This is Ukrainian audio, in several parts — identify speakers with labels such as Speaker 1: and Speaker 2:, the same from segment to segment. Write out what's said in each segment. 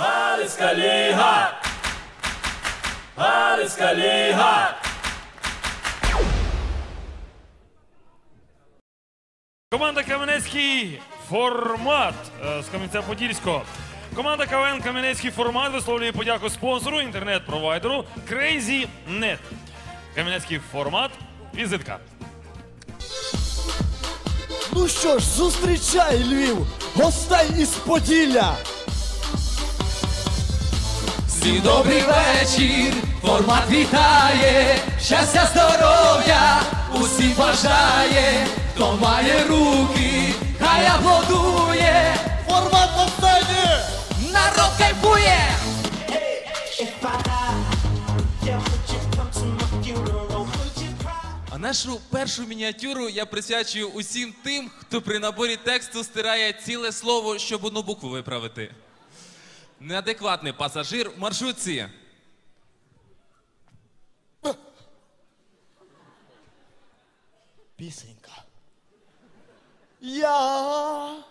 Speaker 1: Галицька ліга! Галицька ліга!
Speaker 2: Команда Кам'янецький формат е, з Кам'янця-Подільського. Команда КВН Кам'янецький формат висловлює подяку спонсору, інтернет-провайдеру CrazyNet. Кам'янецький формат. Візитка.
Speaker 3: Ну що ж, зустрічай, Львів, гостей із Поділля.
Speaker 4: Всім добрий вечір, формат вітає, щастя, здоров'я, усім бажає, хто має руки, хай аплодує,
Speaker 3: Формат на сцені!
Speaker 4: народ кайфує! А нашу першу мініатюру я присвячую усім тим, хто при наборі тексту стирає ціле слово, щоб одну букву виправити. Неадекватний пасажир в маршрутці.
Speaker 3: Пісенька. Я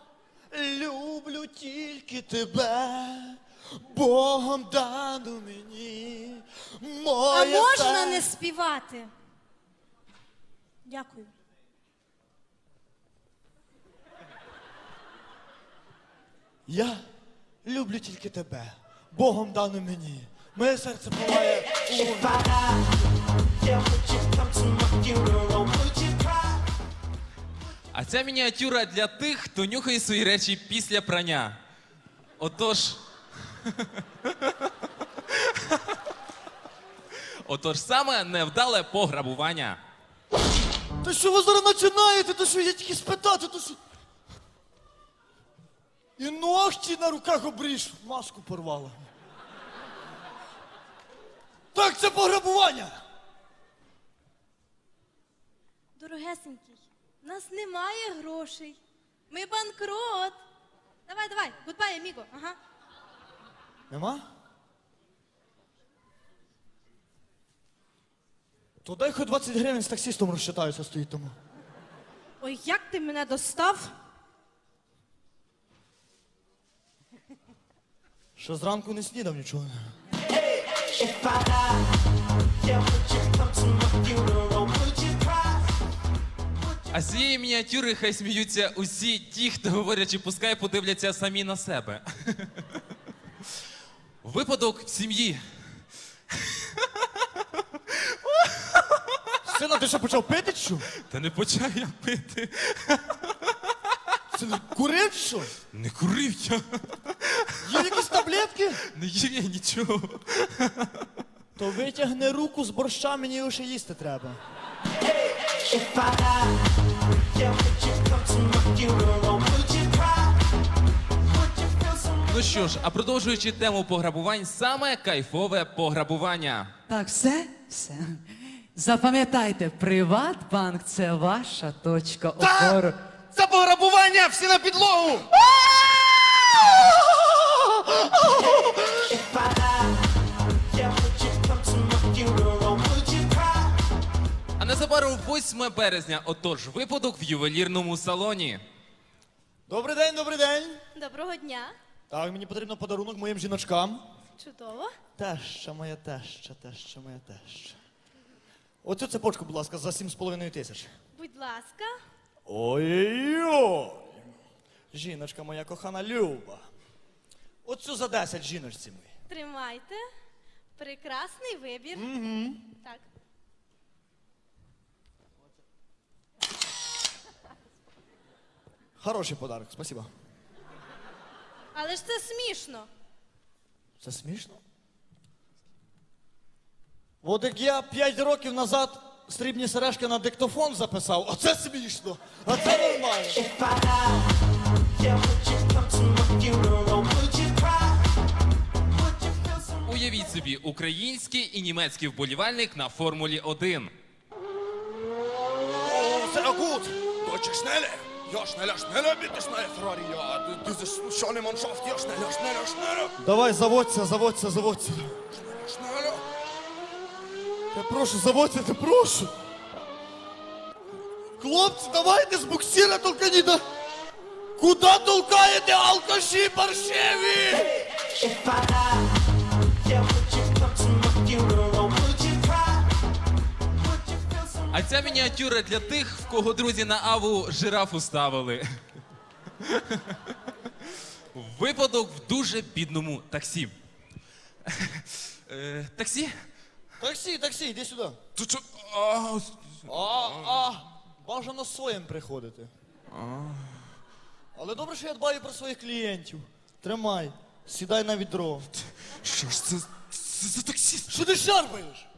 Speaker 3: люблю тільки тебе, Богом дану мені.
Speaker 5: А
Speaker 3: Моє
Speaker 5: можна не співати? Дякую.
Speaker 3: Я люблю тільки тебе, Богом дану мені. Моє серце палає. у-
Speaker 4: А ця мініатюра для тих, хто нюхає свої речі після прання. Отож. Отож саме невдале пограбування.
Speaker 3: Та що ви зараз починаєте? То що я тільки спитати, то що. І ногті на руках обріж, маску порвала. Так, це пограбування.
Speaker 5: Дорогесенький, в нас немає грошей. Ми банкрот. Давай, давай, гудбай, аміго. Ага.
Speaker 3: Нема? То дай хоч 20 гривень з таксістом розчитаюся стоїть тому.
Speaker 5: Ой, як ти мене достав?
Speaker 3: Що зранку не снідав нічого.
Speaker 4: А з цієї мініатюри хай сміються усі ті, хто говорячи, пускай подивляться самі на себе. Випадок в сім'ї.
Speaker 3: Сина, ти що почав пити що?
Speaker 4: Та не почав я пити.
Speaker 3: Це не курив що?
Speaker 4: Не курив я,
Speaker 3: таблетки?
Speaker 4: не їв я нічого.
Speaker 3: То витягни руку з борща, мені його ще їсти треба.
Speaker 4: Ну що ж, а продовжуючи тему пограбувань, саме кайфове пограбування.
Speaker 6: Так, все? Все. Запам'ятайте, Приватбанк це ваша точка опору.
Speaker 3: Це пограбування! Всі на підлогу!
Speaker 4: А незабаром 8 березня, отож, випадок в ювелірному салоні.
Speaker 3: Добрий день, добрий день.
Speaker 5: Доброго дня.
Speaker 3: Так, мені потрібно подарунок моїм жіночкам.
Speaker 5: Чудово.
Speaker 3: Теща моя теща, теща моя теща. Оцю цепочку, будь ласка, за 7,5 тисяч.
Speaker 5: Будь ласка.
Speaker 3: Ой-ой-ой. Жіночка моя кохана Люба. Оцю за 10 жіночці мої.
Speaker 5: Тримайте. Прекрасний вибір. Угу. Так.
Speaker 3: Хороший подарок, спасибо.
Speaker 5: Але ж це смішно.
Speaker 3: Це смішно? От як я 5 років назад срібні сережки на диктофон записав, оце смішно, а це нормально.
Speaker 4: Уявіть собі, український і німецький вболівальник на Формулі 1.
Speaker 7: Oh, sehr gut. Deutsche Schnelle. Ja, schneller, schneller, bitte schnell, Ferrari. Ja, d- diese schöne Ja, schneller, schneller, schneller.
Speaker 3: Давай, заводься, заводься, заводься.
Speaker 7: Schneller.
Speaker 3: Я прошу, заводься, ти прошу. Хлопці, давайте з буксира толкані да. Куда толкаєте алкаші паршиві?
Speaker 8: If I die,
Speaker 4: А ця мініатюра для тих, в кого друзі на аву жирафу ставили. Випадок в дуже бідному таксі. Е, Таксі?
Speaker 3: Таксі, таксі, іди сюди.
Speaker 7: Ти чо? А,
Speaker 3: А, а, бажано своїм приходити. Але добре, що я дбаю про своїх клієнтів. Тримай, сідай на відро.
Speaker 7: Що ж це, це за таксіст?
Speaker 3: Що ти шарпаєш?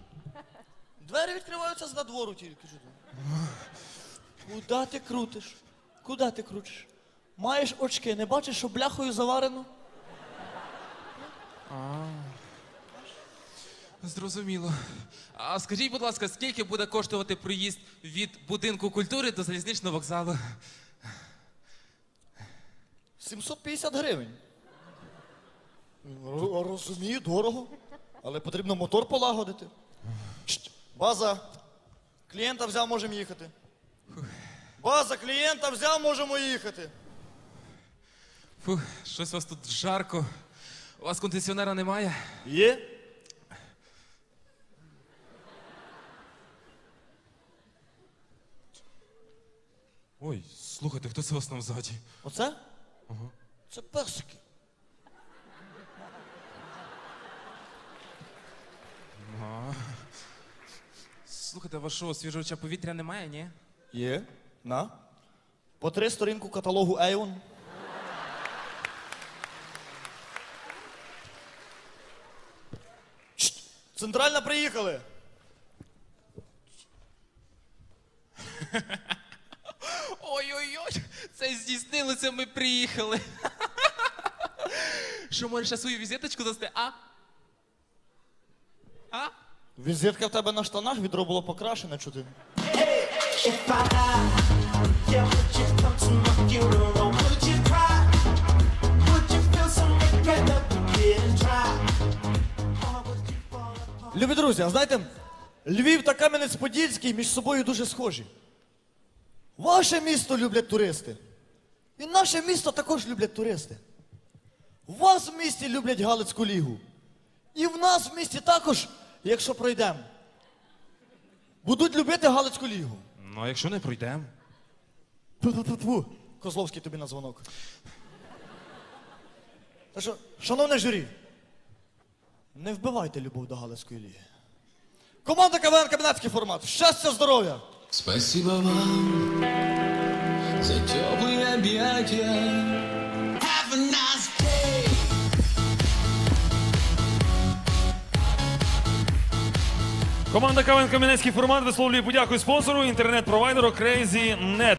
Speaker 3: Двері відкриваються з надвору тільки. Що ти? Куда ти крутиш? Куда ти крутиш? Маєш очки, не бачиш, що бляхою заварено?
Speaker 4: Зрозуміло. А скажіть, будь ласка, скільки буде коштувати проїзд від будинку культури до залізничного вокзалу?
Speaker 3: 750 гривень. Р- Розумію, дорого. Але потрібно мотор полагодити. База. Клієнта взяв, можемо їхати. База, клієнта взяв, можемо їхати.
Speaker 4: Фух, щось у вас тут жарко. У вас кондиціонера немає?
Speaker 3: Є?
Speaker 4: Ой, слухайте, хто це у вас там ззаді?
Speaker 3: Оце? Це персики.
Speaker 4: Слухайте, а вашого свіжого повітря немає, ні?
Speaker 3: Є. На. По три сторінку каталогу Avon. Чт, Центральна приїхали.
Speaker 4: Ой-ой-ой, це здійснилося, ми приїхали. Що, можеш свою візиточку дасти? А?
Speaker 3: Візитка в тебе на штанах, відро було покрашене, чути. Любі друзі, а знаєте, Львів та Кам'янець-Подільський між собою дуже схожі. Ваше місто люблять туристи. І наше місто також люблять туристи. У вас в місті люблять Галицьку лігу. І в нас в місті також, якщо пройдемо, будуть любити Галицьку лігу.
Speaker 4: Ну, а якщо не пройдемо?
Speaker 3: Ту-ту-ту-ту. Козловський тобі на дзвонок. Та що, шановне журі, не вбивайте любов до Галицької ліги. Команда КВН Кам'янецький формат. Щастя, здоров'я!
Speaker 9: Спасибо вам за теплые объятия.
Speaker 2: Команда КВН Кам'янецький формат висловлює подяку спонсору інтернет-провайдеру Crazy.net.